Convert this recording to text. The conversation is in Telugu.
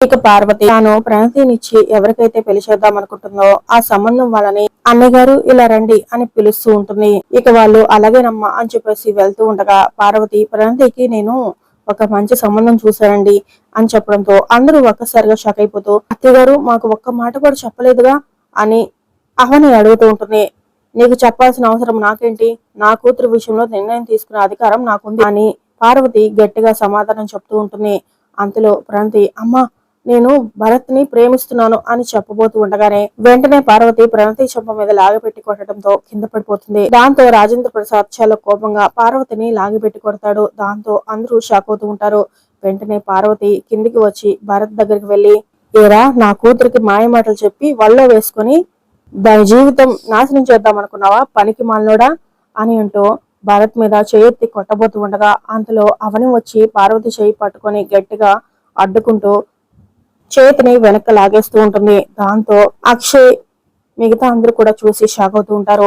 ఇక పార్వతి తాను ప్రణతినిచ్చి ఎవరికైతే పెళ్ళి చేద్దాం అనుకుంటుందో ఆ సంబంధం వాళ్ళని అన్నయ్య గారు ఇలా రండి అని పిలుస్తూ ఉంటుంది. ఇక వాళ్ళు అలాగేనమ్మా అని చెప్పేసి వెళ్తూ ఉండగా పార్వతి ప్రణతికి నేను ఒక మంచి సంబంధం చూశానండి అని చెప్పడంతో అందరూ ఒక్కసారిగా షాక్ అయిపోతూ అత్తయ్య గారు మాకు ఒక్క మాట కూడా చెప్పలేదుగా అని అవని అడుగుతూ ఉంటుంది. నీకు చెప్పాల్సిన అవసరం నాకేంటి? నా కూతురు విషయంలో నిర్ణయం తీసుకునే అధికారం నాకుంది అని పార్వతి గట్టిగా సమాధానం చెప్తూ ఉంటుంది. అంతలో ప్రణతి అమ్మా నేను భరత్ని ప్రేమిస్తున్నాను అని చెప్పబోతూ ఉండగానే వెంటనే పార్వతి ప్రణతి చెంప మీద లాగిపెట్టి కొట్టడంతో కింద పడిపోతుంది. దాంతో రాజేంద్ర ప్రసాద్ చాలా కోపంగా పార్వతిని లాగిపెట్టి కొడతాడు. దాంతో అందరూ షాక్ అవుతూ ఉంటారు. వెంటనే పార్వతి కిందికి వచ్చి భరత్ దగ్గరికి వెళ్ళి ఏరా నా కూతురికి మాయ మాటలు చెప్పి వల్ల వేసుకొని దాని జీవితం నాశనం చేద్దాం అనుకున్నావా పనికి మాలినోడా? అని అంటూ భరత్ మీద చేయెత్తి కొట్టబోతూ ఉండగా అంతలో అవని వచ్చి పార్వతి చేయి పట్టుకొని గట్టిగా అడ్డుకుంటూ చేతిని వెనక్కి లాగేస్తూ ఉంటుంది. దాంతో అక్షయ్ మిగతా అందరూ కూడా చూసి షాక్ అవుతూ ఉంటారు.